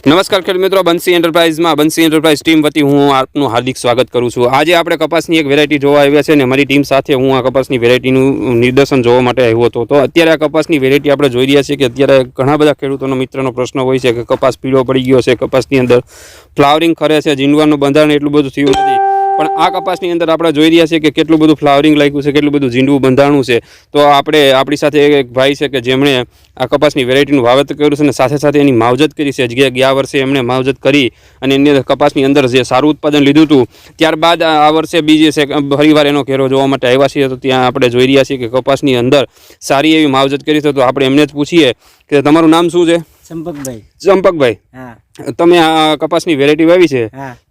નમસ્કાર ખેડૂત મિત્રો, બંસી એન્ટરપ્રાઇઝમાં બંસી એન્ટરપ્રાઇઝ ટીમ વતી હું આપનું હાર્દિક સ્વાગત કરું છું. આજે આપણે કપાસની એક વેરાયટી જોવા આવ્યા છે ને મારી ટીમ સાથે હું આ કપાસની વેરાયટીનું નિદર્શન જોવા માટે આવ્યો હતો. તો અત્યારે આ કપાસની વેરાયટી આપણે જોઈ રહ્યા છીએ કે અત્યારે ઘણા બધા ખેડૂતોનો, મિત્રનો પ્રશ્ન હોય છે કે કપાસ પીળો પડી ગયો છે, કપાસની અંદર ફ્લાવરિંગ ખરે છે, જીંડવાનું બંધારણ એટલું બધું થયું નથી. પણ આ કપાસની અંદર આપણે જોઈ રહ્યા છીએ કે કેટલું બધું ફ્લાવરિંગ લાગ્યું છે, કેટલું બધું ઝીંડવું બંધાણું છે. તો આપણે આપણી સાથે એક ભાઈ છે કે જેમણે આ કપાસની વેરાયટીનું વાવેતર કર્યું છે અને સાથે સાથે એની માવજત કરી છે. જે ગયા વર્ષે એમણે માવજત કરી અને એની કપાસની અંદર જે સારું ઉત્પાદન લીધું હતું, ત્યારબાદ આ વર્ષે બીજે છે ફરીવાર એનો ઘેરો જોવા માટે આવ્યા છીએ. તો ત્યાં આપણે જોઈ રહ્યા છીએ કે કપાસની અંદર સારી એવી માવજત કરી છે. તો આપણે એમને જ પૂછીએ કે તમારું નામ શું છે? ચંપકભાઈ ચંપકભાઈ તમે આ કપાસની વેરાયટી વાવી છે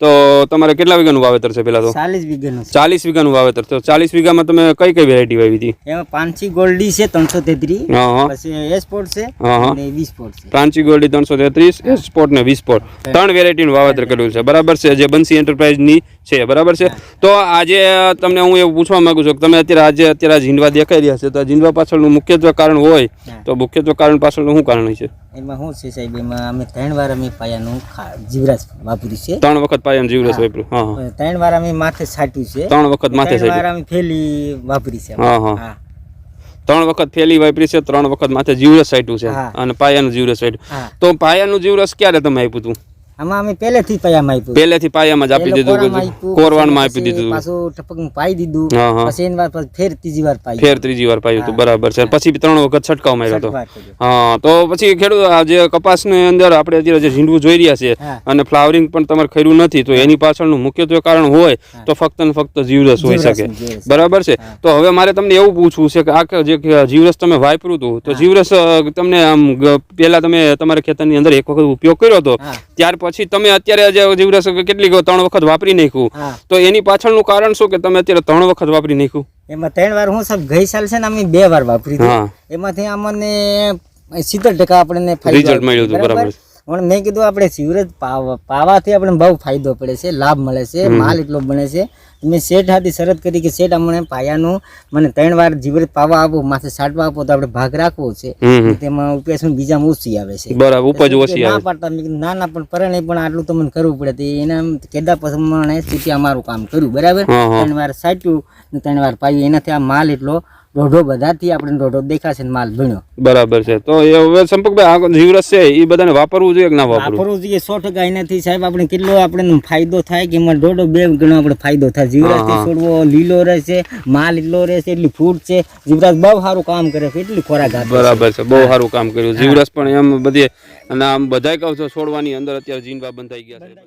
તો તમારે કેટલા વીઘાનું વાવેતર છે પેલા તો? ચાલીસ વીઘાનું ચાલીસ વીઘાનું વાવેતર. તો ચાલીસ વીઘામાં તમે કઈ કઈ વેરાયટી વાવી હતી? એમાં પાંચી ગોલ્ડી છે ત્રણસો તેત્રીસ. પછી એસપોર્ટ છે હા, હા. અને વીસ પોર્ટ છે. પ્રાંચી ગોલ્ડી ત્રણસો તેત્રીસ એસપોર્ટ ને વીસ પોર્ટ ત્રણ વેરાયટીનું વાવેતર કર્યું છે. બરાબર છે? જે બંસી એન્ટરપ્રાઇઝની છે બરાબર છે? તો આજે તમને હું એવું પૂછવા માંગુ છું કે તમે અત્યારે આજે અત્યારે જીંડવા દેખાઈ રહ્યા છે તો આ ઝીંડવા પાછળનું મુખ્યત્વે કારણ હોય તો મુખ્યત્વે કારણ પાછળનું શું કારણ છે? એમાં શું છે સાહેબ? એમાં અમે ત્રણ વાર અમે પાયાનું જીવરાજ વાપર્યું છે. ત્રણ વખત પાયાનું જીવરાજ વાપર્યું હા ત્રણ વાર અમે માથે છાટ્યું છે. ત્રણ વખત માથે ત્રણ વાર અમે ફેલી વાપરી છે. હા, હા. ત્રણ વખત ફેલી વાપરી છે ત્રણ વખત માથે જીવરસ સાઈટું છે અને પાયાનું જીવરસ સાઈટ તો પાયાનું જીવરસ ક્યારે તમે આપ્યું હતું? આમાં અમે પહેલેથી પાયામાં આપ્યું. પહેલેથી પાયામાં જ આપી દીધું કોરવાનમાં પછી આપી દીધું? પાછું ટપકમાં પાઈ દીધું. હા હા. પછી એની વાર ફેર ત્રીજી વાર પાઈ. ફેર ત્રીજી વાર પાયું હતું. બરાબર છે. પછી ત્રણ વખત છટકાવ માર્યો હતો. હા તો પછી ખેડૂત જે કપાસની અંદર આપણે અત્યારે જે ઝીંડવું જોઈ રહ્યા છે અને ફ્લાવરિંગ પણ તમારે ખર્યું નથી તો એની પાછળનું મુખ્યત્વે કારણ હોય તો ફક્ત ને ફક્ત જીવરસ હોઈ શકે. બરાબર છે? તો હવે મારે તમને એવું પૂછવું છે કે આ જે જીવરસ તમે વાપર્યું હતું તો જીવરસ તમને આમ પહેલા તમે તમારા ખેતરની અંદર એક વખત ઉપયોગ કર્યો હતો ત્યાર પછી તમે અત્યારે જે જીવરસ કેટલી ત્રણ વખત વાપરી નાખ્યું. તો એની પાછળનું કારણ શું કે તમે અત્યારે ત્રણ વખત વાપરી નાખ્યું? એમાં ત્રણ વાર હું સાહેબ ગઈ સાલ છે ને અમે બે વાર વાપરી એમાંથી અમને સિત્તેર ટકા આપણને રિઝલ્ટ મળ્યું હતું, બરાબર? પણ મેં કીધું આપણે સિવરેજ પાવા- પાવાથી આપણે બહુ ફાયદો પડે છે લાભ મળે છે માલ એટલો બને છે. મેં શેઠ હાથી શરત કરી કે શેઠ અમને પાયાનું મને ત્રણ વાર જીવરેજ પાવા આપો માથે સાટવા આપો તો આપણે ભાગ રાખવો છે. તેમાં ઉપેશન બીજામાં ઓછી આવે છે. બરાબર ઉપજ ઓછી ના પાડતા ના ના પણ પરણે પણ આટલું તો મને કરવું પડે. તે એના કેદા પ્રમાણે સ્થિતિ અમારું કામ કર્યું બરાબર. ત્રણ વાર સાચ્યું ત્રણ વાર પાયું. એનાથી આ માલ એટલો દોઢો બધાથી આપણે દોઢો દેખાશે ને માલ ભણ્યો. બરાબર છે. તો એ હવે સંપર્કભાઈ આ જીવરસ છે એ બધાને વાપરવું જોઈએ કે ના વાપરવું? વાપરવું જોઈએ. સો ટકા એનાથી સાહેબ આપણે કેટલો આપણે ફાયદો થાય કે એમાં દોઢો બે ગણો આપણે ફાયદો થાય. જીવરાજથી છોડવો લીલો રહેશે માલ એટલો રહેશે એટલી ફૂટ છે. જીવરાજ બહુ સારું કામ કરે છે એટલી ખોરાક બરાબર છે. બહુ સારું કામ કર્યું. જીવરસ પણ એમ બધી અને આમ બધા કહું છો છોડવાની અંદર અત્યારે જીનવા બંધાઈ ગયા છે.